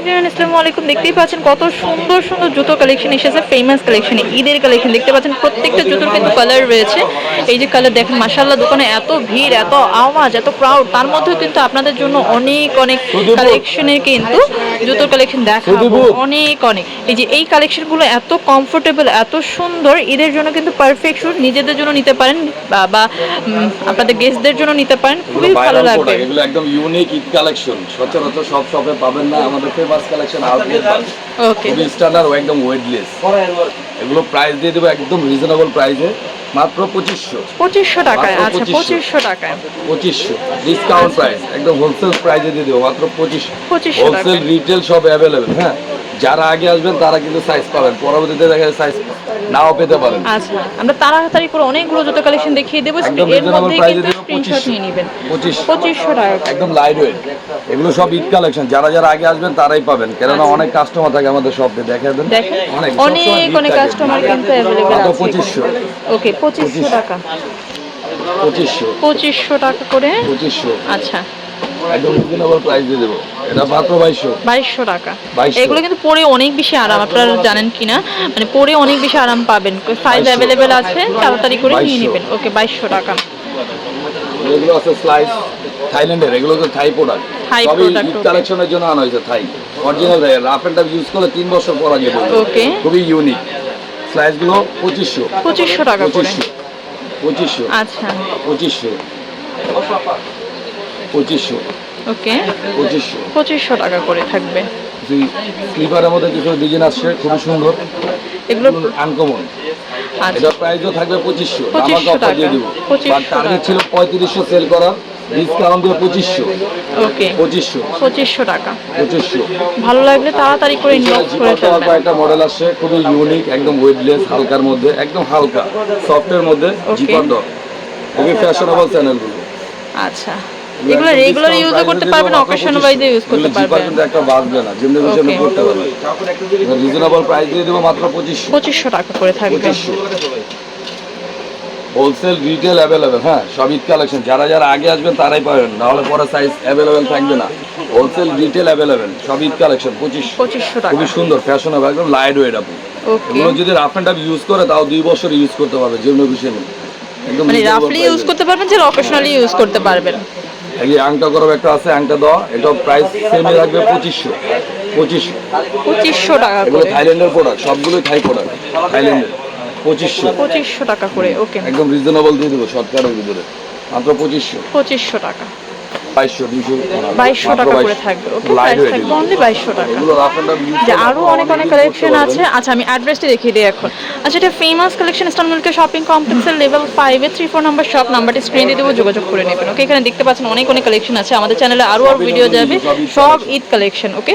Everyone আসসালামু আলাইকুম। দেখতেই পাচ্ছেন কত সুন্দর সুন্দর জুতো কালেকশন এসেছে ফেমাস কালেকশনে ঈদের কালেকশন দেখতে পাচ্ছেন প্রত্যেকটা জুতোর কিন্তু কালার রয়েছে। এই যে কালার দেখেন মাশাল্লাহ দোকানে এত ভিড় এত আওয়াজ এত ক্রাউড তার মধ্যেও কিন্তু আপনাদের জন্য অনেক অনেক কালেকশনের কিন্তু জুতোর কালেকশন দেখাবো। অনেক অনেক। এই যে এই কালেকশনগুলো এত কমফোর্টেবল এত সুন্দর ঈদের জন্য কিন্তু পারফেক্ট শুট নিজেদের জন্য নিতে পারেন বা আপনাদের গেস্টদের জন্য নিতে পারেন। খুবই ভালো লাগবে। এগুলো একদম ইউনিক ঈদ কালেকশন সচরাচর সব শপে পাবেন না আমাদের ফেমাস কালেকশন আউটলেট খুবই স্ট্যান্ডার্ড ও একদম ওয়েটলেস এগুলো প্রাইস দিয়ে দেবো একদম রিজনেবল প্রাইসে মাত্র পঁচিশশো। পঁচিশশো টাকায় আচ্ছা পঁচিশশো। টাকায়। পঁচিশশো। ডিসকাউন্ট প্রাইস একদম হোলসেল প্রাইসে দিয়ে দেবো মাত্র পঁচিশশো। 2500 হোলসেল রিটেল সব অ্যাভেলেবেল হ্যাঁ? যারা আগে আসবেন তারা কিন্তু সাইজ পাবেন। পরবর্তীতে দেখা যায় সাইজ নাও পেতে পারেন। আচ্ছা আমরা তাড়াতাড়ি করে অনেকগুলো জুতো কালেকশন দেখিয়ে দেবো। এর মধ্যে কিন্তু স্ক্রিনশট নিয়ে নেবেন। পঁচিশশো পঁচিশশো টাকা একদম লাইট ওয়েট এগুলো সব ঈদ কালেকশন যারা যারা আগে আসবেন তারাই পাবেন। কেননা অনেক কাস্টমার থাকে আমাদের শপে দেখে দেন। আচ্ছা। দেখেন অনেক অনেক অনেক কাস্টমার কিন্তু মাত্র আছে। পঁচিশশো। ওকে 2500 টাকা। পঁচিশশো। পঁচিশশো টাকা করে। পঁচিশশো। আচ্ছা। একদম রিজনেবল প্রাইস দিয়ে দেবো। এটা মাত্র বাইশশো। বাইশশো টাকা। এগুলো কিন্তু পরে অনেক বেশি আরাম আপনারা জানেন কিনা মানে পরে অনেক বেশি আরাম পাবেন। সাইজ 2200 অ্যাভেলেবেল আছে তাড়াতাড়ি করে নিয়ে নেবেন। ওকে বাইশশো টাকা। এগুলো আছে স্লাইস থাইল্যান্ডের এগুলো তো থাই প্রোডাক্ট সবই. কালেকশনের জন্য আনা হয়েছে Thai original rough and use করলে তিন বছর পরা যাবে Okay. খুবই ইউনিক স্লাইসগুলো পঁচিশশো। পঁচিশশো টাকা করে। পঁচিশশো। পঁচিশশো। আচ্ছা। পঁচিশশো। পঁচিশশো। ওকে। পঁচিশশো। পঁচিশশো টাকা করে থাকবে। স্লিপারের মধ্যে কিছু ডিজাইন আসছে খুবই সুন্দর। এগুলো আনকমন এটা প্রাইসও থাকবে পঁচিশশো। 2500 অফার দিয়ে। দেবো। 2500 টার্গেট ছিল পঁয়ত্রিশশো সেল করার। ডিসকাউন্ট দিয়ে পঁচিশশো। ওকে। পঁচিশশো। পঁচিশশো টাকা। পঁচিশশো। ভালো লাগলে তাড়াতাড়ি করে ইনবক্স করে ফেলবেন। কয়েকটা মডেল আসছে? খুবই ইউনিক একদম ওয়েটলেস হালকার মধ্যে একদম হালকা সফটের মধ্যে. জিপার খুবই ফ্যাশনেবল চ্যানেলগুলো আচ্ছা। এগুলো রেগুলার ইউজও করতে পারবেন অকেশন ওয়াইজে ইউজ করতে পারবেন। কিন্তু একটা বাঁচবে না যেমনি যেমনি Okay. করতে পারবে রিজনেবল প্রাইস দিয়ে দেবো মাত্র পঁচিশশো। পঁচিশশো টাকা করে থাকবে। হোলসেল রিটেল অ্যাভেলেবেল হ্যাঁ সব ঈদ কালেকশন যারা যারা আগে আসবেন তারাই পাবেন নাহলে পরে সাইজ অ্যাভেলেবেল থাকবে না। হোলসেল রিটেল অ্যাভেলেবেল সব ঈদ কালেকশন পঁচিশশো। পঁচিশশো টাকা। খুবই সুন্দর ফ্যাশনেবল একদম লাইট ওয়েট আপনি ওকে এগুলো যদি রাফ অ্যান্ড টাফ ইউজ করে তাও দুই বছর ইউজ করতে পারবে যেমন বিষয় নেই একদম মানে রাফলি ইউজ করতে পারবেন যে অকেশনালি ইউজ করতে পারবেন। এই আংটা গরম একটা আছে আংটা দেওয়া এটা প্রাইস সেমই রাখবে পঁচিশশো। পঁচিশশো। পঁচিশশো টাকা এগুলো করে। থাইল্যান্ডের প্রোডাক্ট সবগুলোই থাই প্রোডাক্ট থাইল্যান্ডের পঁচিশশো। পঁচিশশো টাকা করে ওকে একদম রিজনেবল দিয়ে দেবো শর্টকাটের ভিতরে। মাত্র পঁচিশশো। পঁচিশশো টাকা। বাইশশো টাকা করে থাকবে। ওকে প্রাইস থাকবে অনলি বাইশশো টাকা। যে অনেক অনেক কালেকশন আছে। আচ্ছা আমি অ্যাড্রেসটি দেখিয়ে দিই এখন। আচ্ছা এটা ফেমাস কালেকশন ইস্টানবুলকে শপিং কমপ্লেক্সের লেভেল ফাইভে থ্রি ফোর নাম্বার শপ নাম্বারটি স্ক্রিনে দিয়ে দেবো যোগাযোগ করে নেবেন। ওকে এখানে দেখতে পাচ্ছেন অনেক অনেক কালেকশন আছে। আমাদের চ্যানেলে আরও আর ভিডিও যাবে। সব ঈদ কালেকশন ওকে?